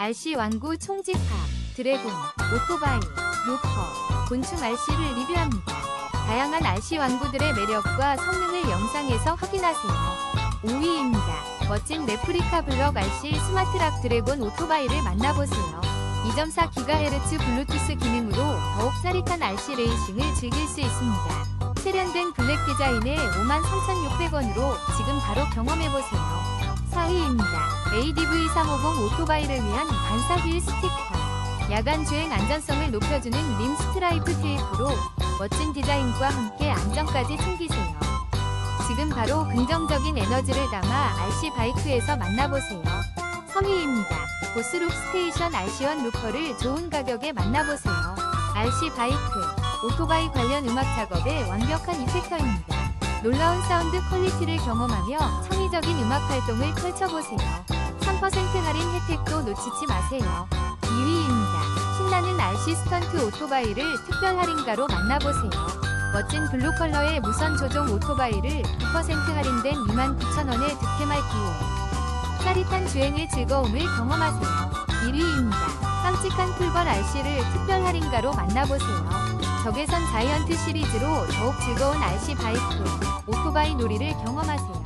RC 완구 총집합, 드래곤, 오토바이, 로커, 곤충 RC를 리뷰합니다. 다양한 RC 완구들의 매력과 성능을 영상에서 확인하세요. 5위입니다. 멋진 레프리카 블럭 RC 스마트락 드래곤 오토바이를 만나보세요. 2.4GHz 블루투스 기능으로 더욱 짜릿한 RC 레이싱을 즐길 수 있습니다. 세련된 블랙 디자인의 53,600원으로 지금 바로 경험해보세요. 4위입니다. ADV 350 오토바이를 위한 반사휠 스티커. 야간 주행 안전성을 높여주는 림 스트라이프 테이프로 멋진 디자인과 함께 안전까지 챙기세요. 지금 바로 긍정적인 에너지를 담아 RC 바이크에서 만나보세요. 3위입니다. 보스룩 스테이션 RC1 루커를 좋은 가격에 만나보세요. RC 바이크, 오토바이 관련 음악 작업의 완벽한 이펙터입니다. 놀라운 사운드 퀄리티를 경험하며 창의적인 음악 활동을 펼쳐보세요. 3% 할인 혜택도 놓치지 마세요. 2위입니다. 신나는 RC 스턴트 오토바이를 특별 할인가로 만나보세요. 멋진 블루 컬러의 무선 조종 오토바이를 9% 할인된 29,000원에 득템할 기회. 짜릿한 주행의 즐거움을 경험하세요. 1위입니다. 깜찍한 풀벌 RC를 특별 할인가로 만나보세요. 적외선 자이언트 시리즈로 더욱 즐거운 RC 바이크, 오토바이 놀이를 경험하세요.